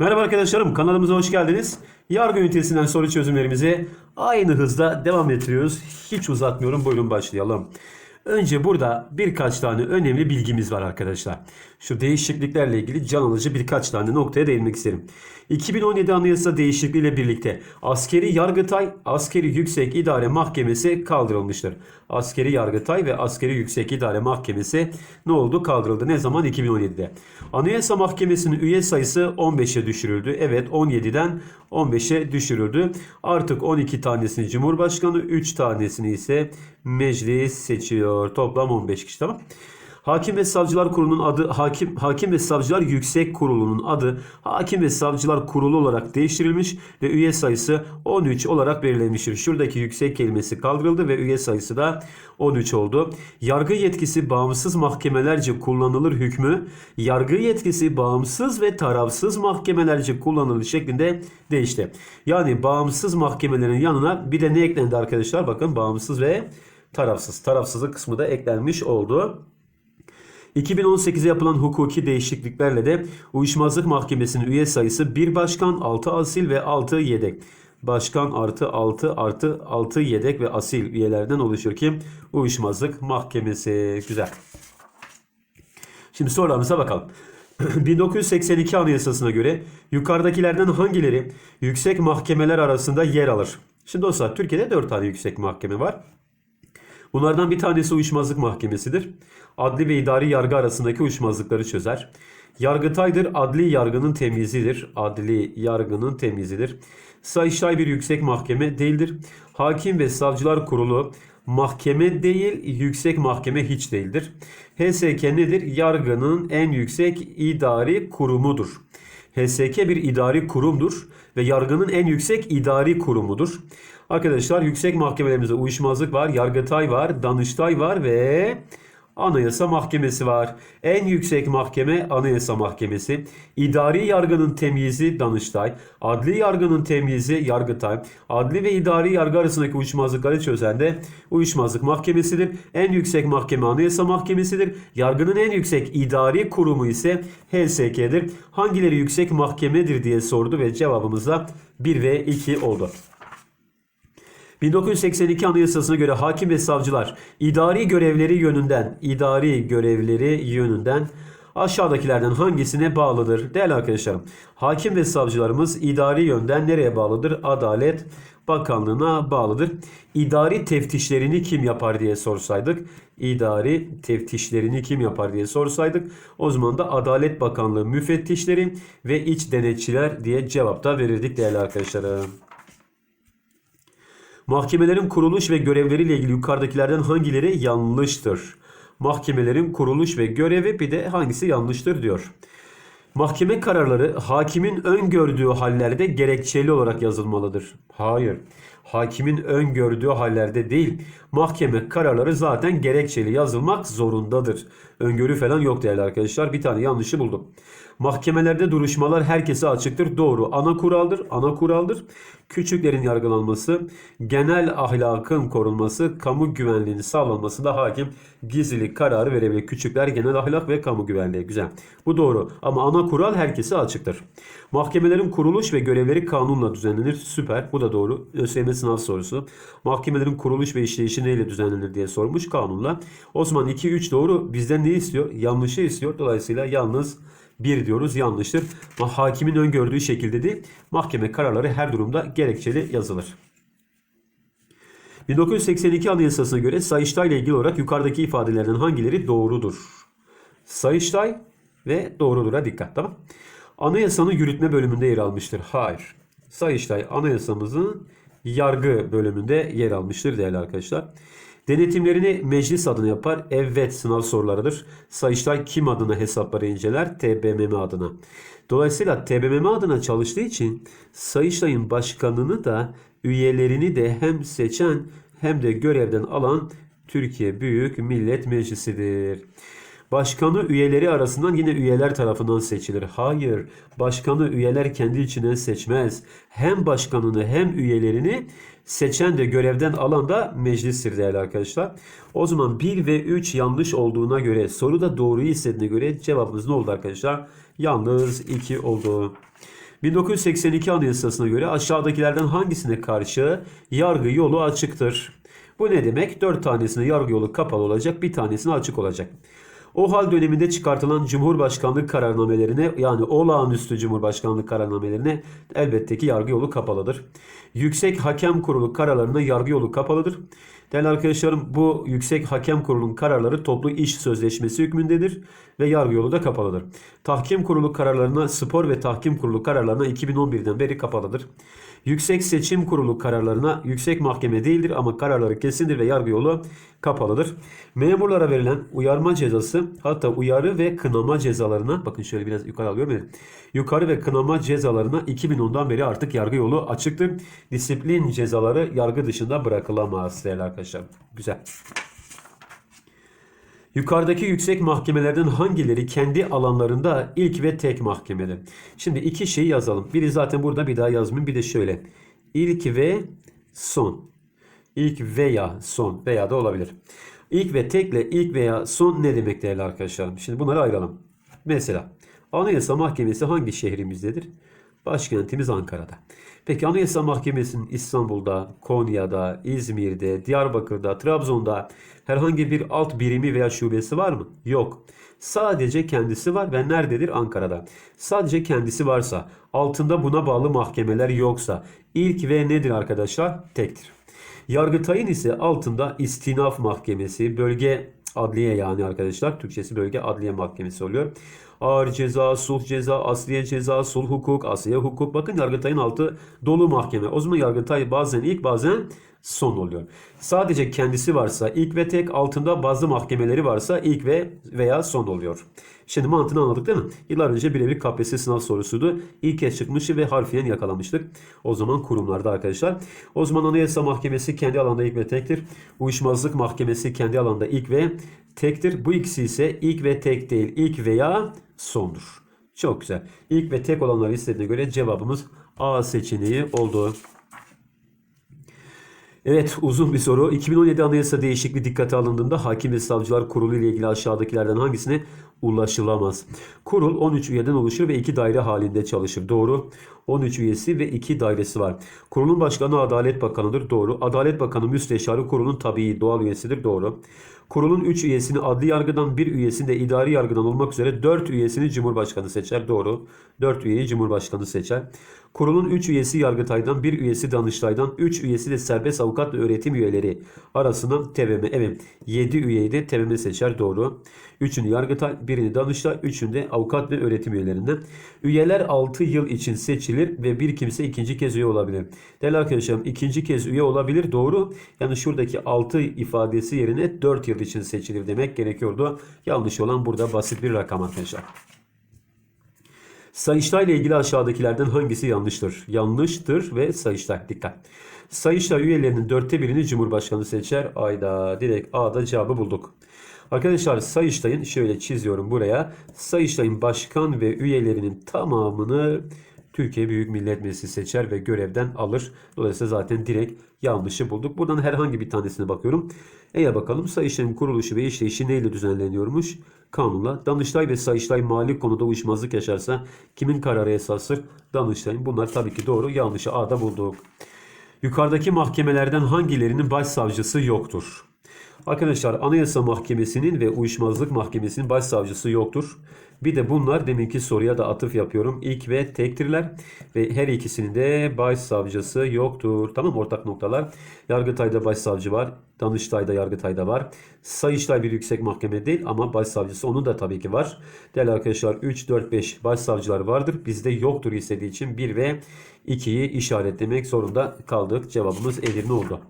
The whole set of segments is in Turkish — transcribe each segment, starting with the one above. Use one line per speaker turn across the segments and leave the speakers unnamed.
Merhaba arkadaşlarım, kanalımıza hoş geldiniz. Yargı ünitesinden soru çözümlerimizi aynı hızda devam ettiriyoruz. Hiç uzatmıyorum, buyurun başlayalım. Önce burada birkaç tane önemli bilgimiz var arkadaşlar. Şu değişikliklerle ilgili can alıcı birkaç tane noktaya değinmek isterim. 2017 Anayasa değişikliğiyle birlikte Askeri Yargıtay, Askeri Yüksek İdare Mahkemesi kaldırılmıştır. Askeri Yargıtay ve Askeri Yüksek İdare Mahkemesi ne oldu? Kaldırıldı. Ne zaman? 2017'de. Anayasa Mahkemesi'nin üye sayısı 15'e düşürüldü. Evet 17'den 15'e düşürüldü. Artık 12 tanesini Cumhurbaşkanı, 3 tanesini ise meclis seçiyor. Toplam 15 kişi tamam. Hakim ve Savcılar Kurulu'nun adı Hakim Hakim ve Savcılar Yüksek Kurulu'nun adı Hakim ve Savcılar Kurulu olarak değiştirilmiş ve üye sayısı 13 olarak belirlenmiştir. Şuradaki yüksek kelimesi kaldırıldı ve üye sayısı da 13 oldu. Yargı yetkisi bağımsız mahkemelerce kullanılır hükmü yargı yetkisi bağımsız ve tarafsız mahkemelerce kullanılır şeklinde değişti. Yani bağımsız mahkemelerin yanına bir de ne eklendi arkadaşlar? Bakın bağımsız ve tarafsız. Tarafsızlık kısmı da eklenmiş oldu. 2018'e yapılan hukuki değişikliklerle de Uyuşmazlık Mahkemesi'nin üye sayısı 1 başkan, 6 asil ve 6 yedek. Başkan artı 6 artı 6 yedek ve asil üyelerden oluşur ki Uyuşmazlık Mahkemesi. Güzel. Şimdi sorularımıza bakalım. 1982 Anayasası'na göre yukarıdakilerden hangileri yüksek mahkemeler arasında yer alır? Şimdi dostlar Türkiye'de 4 tane yüksek mahkeme var. Bunlardan bir tanesi uyuşmazlık mahkemesidir. Adli ve idari yargı arasındaki uyuşmazlıkları çözer. Yargıtaydır, adli yargının temyizidir. Adli yargının temyizidir. Sayıştay bir yüksek mahkeme değildir. Hakim ve Savcılar Kurulu mahkeme değil, yüksek mahkeme hiç değildir. HSK nedir? Yargının en yüksek idari kurumudur. HSK bir idari kurumdur ve yargının en yüksek idari kurumudur. Arkadaşlar yüksek mahkemelerimizde uyuşmazlık var, Yargıtay var, Danıştay var ve Anayasa Mahkemesi var. En yüksek mahkeme Anayasa Mahkemesi. İdari yargının temyizi Danıştay. Adli yargının temyizi Yargıtay. Adli ve idari yargı arasındaki uyuşmazlıkları çözen de Uyuşmazlık Mahkemesidir. En yüksek mahkeme Anayasa Mahkemesidir. Yargının en yüksek idari kurumu ise HSK'dir. Hangileri yüksek mahkemedir diye sordu ve cevabımız da 1 ve 2 oldu. 1982 Anayasası'na göre hakim ve savcılar idari görevleri yönünden idari görevleri yönünden aşağıdakilerden hangisine bağlıdır? Değerli arkadaşlarım, hakim ve savcılarımız idari yönden nereye bağlıdır? Adalet Bakanlığı'na bağlıdır. İdari teftişlerini kim yapar diye sorsaydık, idari teftişlerini kim yapar diye sorsaydık, o zaman da Adalet Bakanlığı müfettişleri ve iç denetçiler diye cevap da verirdik değerli arkadaşlarım. Mahkemelerin kuruluş ve görevleriyle ilgili yukarıdakilerden hangileri yanlıştır? Mahkemelerin kuruluş ve görevi bir de hangisi yanlıştır diyor. Mahkeme kararları hakimin öngördüğü hallerde gerekçeli olarak yazılmalıdır. Hayır. Hakimin öngördüğü hallerde değil. Mahkeme kararları zaten gerekçeli yazılmak zorundadır. Öngörü falan yok değerli arkadaşlar. Bir tane yanlışı buldum. Mahkemelerde duruşmalar herkese açıktır. Doğru. Ana kuraldır. Ana kuraldır. Küçüklerin yargılanması, genel ahlakın korunması, kamu güvenliğinin sağlanması da hakim gizlilik kararı verebilir. Küçükler genel ahlak ve kamu güvenliği. Güzel. Bu doğru. Ama ana kural herkese açıktır. Mahkemelerin kuruluş ve görevleri kanunla düzenlenir. Süper. Bu da doğru. ÖSYM sınav sorusu. Mahkemelerin kuruluş ve işleyişi neyle düzenlenir diye sormuş kanunla. Osman 2 3 doğru. Bizden ne istiyor? Yanlışı istiyor. Dolayısıyla yalnız 1 diyoruz yanlıştır. Ama hakimin öngördüğü şekilde değil. Mahkeme kararları her durumda gerekçeli yazılır. 1982 Anayasası'na göre Sayıştay ile ilgili olarak yukarıdaki ifadelerden hangileri doğrudur? Sayıştay ve doğrudur'a dikkat tamam. Anayasanın yürütme bölümünde yer almıştır. Hayır. Sayıştay anayasamızın yargı bölümünde yer almıştır değerli arkadaşlar. Denetimlerini meclis adına yapar. Evet sınav sorularıdır. Sayıştay kim adına hesapları inceler? TBMM adına. Dolayısıyla TBMM adına çalıştığı için Sayıştay'ın başkanını da üyelerini de hem seçen hem de görevden alan Türkiye Büyük Millet Meclisi'dir. Başkanı üyeleri arasından yine üyeler tarafından seçilir. Hayır, başkanı üyeler kendi içinden seçmez. Hem başkanını hem üyelerini seçen de görevden alan da meclistir değerli arkadaşlar. O zaman 1 ve 3 yanlış olduğuna göre soru da doğruyu istediğine göre cevabımız ne oldu arkadaşlar? Yalnız 2 oldu. 1982 Anayasası'na göre aşağıdakilerden hangisine karşı yargı yolu açıktır? Bu ne demek? 4 tanesine yargı yolu kapalı olacak, bir tanesine açık olacak. O hal döneminde çıkartılan Cumhurbaşkanlık kararnamelerine yani olağanüstü Cumhurbaşkanlık kararnamelerine elbette ki yargı yolu kapalıdır. Yüksek Hakem Kurulu kararlarına yargı yolu kapalıdır. Değerli arkadaşlarım bu Yüksek Hakem Kurulu'nun kararları toplu iş sözleşmesi hükmündedir ve yargı yolu da kapalıdır. Tahkim Kurulu kararlarına, spor ve tahkim kurulu kararlarına 2011'den beri kapalıdır. Yüksek Seçim Kurulu kararlarına yüksek mahkeme değildir ama kararları kesindir ve yargı yolu kapalıdır. Memurlara verilen uyarma cezası hatta uyarı ve kınama cezalarına bakın şöyle biraz yukarı alıyorum ya. Yukarı ve kınama cezalarına 2010'dan beri artık yargı yolu açıktır. Disiplin cezaları yargı dışında bırakılamaz değerli arkadaşlar. Güzel. Yukarıdaki yüksek mahkemelerden hangileri kendi alanlarında ilk ve tek mahkemedir? Şimdi iki şeyi yazalım. Biri zaten burada bir daha yazmayayım. Bir de şöyle. İlk ve son. İlk veya son veya da olabilir. İlk ve tekle ilk veya son ne demek değerli arkadaşlarım? Şimdi bunları ayıralım. Mesela Anayasa Mahkemesi hangi şehrimizdedir? Başkentimiz Ankara'da. Peki Anayasa Mahkemesi'nin İstanbul'da, Konya'da, İzmir'de, Diyarbakır'da, Trabzon'da herhangi bir alt birimi veya şubesi var mı? Yok. Sadece kendisi var ve nerededir? Ankara'da. Sadece kendisi varsa, altında buna bağlı mahkemeler yoksa ilk ve nedir arkadaşlar? Tektir. Yargıtay'ın ise altında istinaf mahkemesi, bölge adliye yani arkadaşlar. Türkçesi bölge adliye mahkemesi oluyor. Ağır ceza, sulh ceza, asliye ceza, sulh hukuk, asliye hukuk. Bakın Yargıtay'ın altı dolu mahkeme. O zaman Yargıtay bazen ilk bazen son oluyor. Sadece kendisi varsa ilk ve tek altında bazı mahkemeleri varsa ilk ve veya son oluyor. Şimdi mantığını anladık değil mi? Yıllar önce birebir KPSS sınav sorusuydu. İlk kez çıkmıştı ve harfiyen yakalamıştık. O zaman kurumlarda arkadaşlar. O zaman Anayasa Mahkemesi kendi alanda ilk ve tektir. Uyuşmazlık Mahkemesi kendi alanda ilk ve tektir. Bu ikisi ise ilk ve tek değil. ilk veya sondur. Çok güzel. İlk ve tek olanları istediğine göre cevabımız A seçeneği oldu. Evet uzun bir soru. 2017 Anayasa değişikliği dikkate alındığında Hakim ve Savcılar Kurulu ile ilgili aşağıdakilerden hangisine ulaşılamaz? Kurul 13 üyeden oluşur ve 2 daire halinde çalışır. Doğru. 13 üyesi ve 2 dairesi var. Kurulun başkanı Adalet Bakanı'dır. Doğru. Adalet Bakanı müsteşarı kurulun tabii doğal üyesidir. Doğru. Kurulun 3 üyesini adli yargıdan, 1 üyesini de idari yargıdan olmak üzere 4 üyesini Cumhurbaşkanı seçer. Doğru. 4 üyeyi Cumhurbaşkanı seçer. Kurulun 3 üyesi Yargıtay'dan, 1 üyesi Danıştay'dan, 3 üyesi de serbest avukat ve öğretim üyeleri arasından TBMM. Evet 7 üyeyi de TBMM seçer. Doğru. 3'ünü Yargıtay, birini Danıştay, 3'ünü de avukat ve öğretim üyelerinden. Üyeler 6 yıl için seçilir ve bir kimse ikinci kez üye olabilir. Değerli arkadaşlarım ikinci kez üye olabilir. Doğru. Yani şuradaki 6 ifadesi yerine 4 yıl için seçilir demek gerekiyordu. Yanlış olan burada basit bir rakam arkadaşlar. Sayıştay ile ilgili aşağıdakilerden hangisi yanlıştır? Yanlıştır ve Sayıştay. Dikkat. Sayıştay üyelerinin dörtte birini Cumhurbaşkanı seçer. Ayda direkt A'da cevabı bulduk. Arkadaşlar Sayıştay'ın şöyle çiziyorum buraya. Sayıştay'ın başkan ve üyelerinin tamamını Türkiye Büyük Millet Meclisi seçer ve görevden alır. Dolayısıyla zaten direkt yanlışı bulduk. Buradan herhangi bir tanesine bakıyorum. E'ye bakalım. Sayıştay'ın kuruluşu ve işleyişi neyle düzenleniyormuş? Kanunla. Danıştay ve Sayıştay mali konuda uyuşmazlık yaşarsa kimin kararı esastır? Danıştay'ın. Bunlar tabii ki doğru. Yanlışı A'da bulduk. Yukarıdaki mahkemelerden hangilerinin başsavcısı yoktur? Arkadaşlar Anayasa Mahkemesi'nin ve Uyuşmazlık Mahkemesi'nin başsavcısı yoktur. Bir de bunlar deminki soruya da atıf yapıyorum. İlk ve tektirler ve her ikisinin de başsavcısı yoktur. Tamam ortak noktalar. Yargıtay'da başsavcı var. Danıştay'da Yargıtay'da var. Sayıştay bir yüksek mahkeme değil ama başsavcısı onun da tabii ki var. Değerli arkadaşlar 3, 4, 5 başsavcılar vardır. Bizde yoktur istediği için 1 ve 2'yi işaretlemek zorunda kaldık. Cevabımız Edirne oldu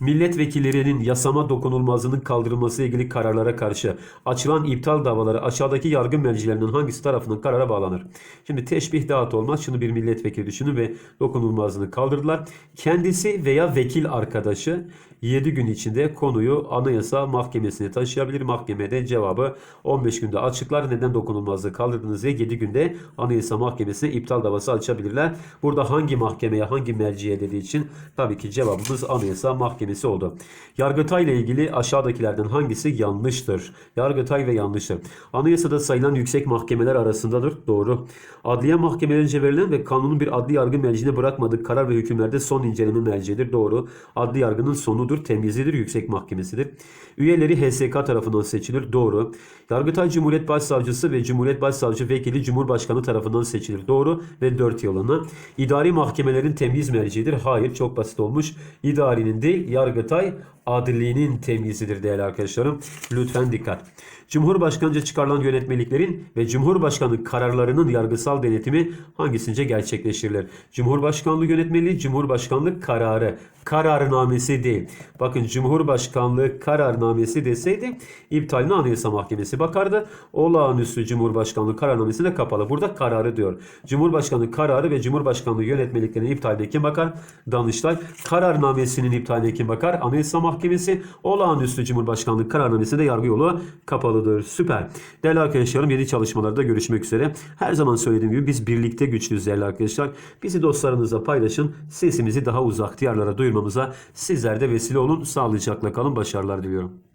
milletvekillerinin yasama dokunulmazlığının kaldırılması ilgili kararlara karşı açılan iptal davaları aşağıdaki yargı mercilerinin hangisi tarafından karara bağlanır? Şimdi teşbih dağıt olmaz. Şunu bir milletvekili düşünün ve dokunulmazlığını kaldırdılar. Kendisi veya vekil arkadaşı 7 gün içinde konuyu Anayasa Mahkemesi'ne taşıyabilir. Mahkemede cevabı 15 günde açıklar. Neden dokunulmazlığı kaldırdınız diye 7 günde Anayasa Mahkemesi'ne iptal davası açabilirler. Burada hangi mahkemeye, hangi merciye dediği için tabii ki cevabımız Anayasa Mahkemesi oldu. Yargıtay ile ilgili aşağıdakilerden hangisi yanlıştır? Yargıtay ve yanlıştır. Anayasada sayılan yüksek mahkemeler arasındadır. Doğru. Adliye mahkemelerince verilen ve kanunun bir adli yargı merciine bırakmadığı karar ve hükümlerde son inceleme merciidir. Doğru. Adli yargının sonudur, temyizidir, yüksek mahkemesidir. Üyeleri HSK tarafından seçilir. Doğru. Yargıtay Cumhuriyet Başsavcısı ve Cumhuriyet Başsavcı Vekili Cumhurbaşkanı tarafından seçilir. Doğru ve 4 yılına. İdari mahkemelerin temyiz merciidir. Hayır çok basit olmuş. İdarinin değil Yargıtay adliliğinin temyizidir değerli arkadaşlarım. Lütfen dikkat. Cumhurbaşkanıca çıkarılan yönetmeliklerin ve Cumhurbaşkanı kararlarının yargısal denetimi hangisince gerçekleştirilir? Cumhurbaşkanlığı yönetmeliği, Cumhurbaşkanlığı kararı. Kararnamesi değil. Bakın Cumhurbaşkanlığı kararnamesi deseydi iptaline Anayasa Mahkemesi bakardı. Olağanüstü Cumhurbaşkanlığı kararnamesi de kapalı. Burada kararı diyor. Cumhurbaşkanı kararı ve Cumhurbaşkanlığı yönetmeliklerinin iptaline kim bakar? Danıştay. Kararnamesinin iptaline kim bakar? Anayasa Mahkemesi. Olağanüstü Cumhurbaşkanlığı kararnamesinde yargı yolu kapalıdır. Süper. Değerli arkadaşlarım yeni çalışmalarda görüşmek üzere. Her zaman söylediğim gibi biz birlikte güçlüyüz değerli arkadaşlar. Bizi dostlarınızla paylaşın. Sesimizi daha uzak diyarlara duyurmamıza sizler de vesile olun. Sağlıcakla kalın. Başarılar diliyorum.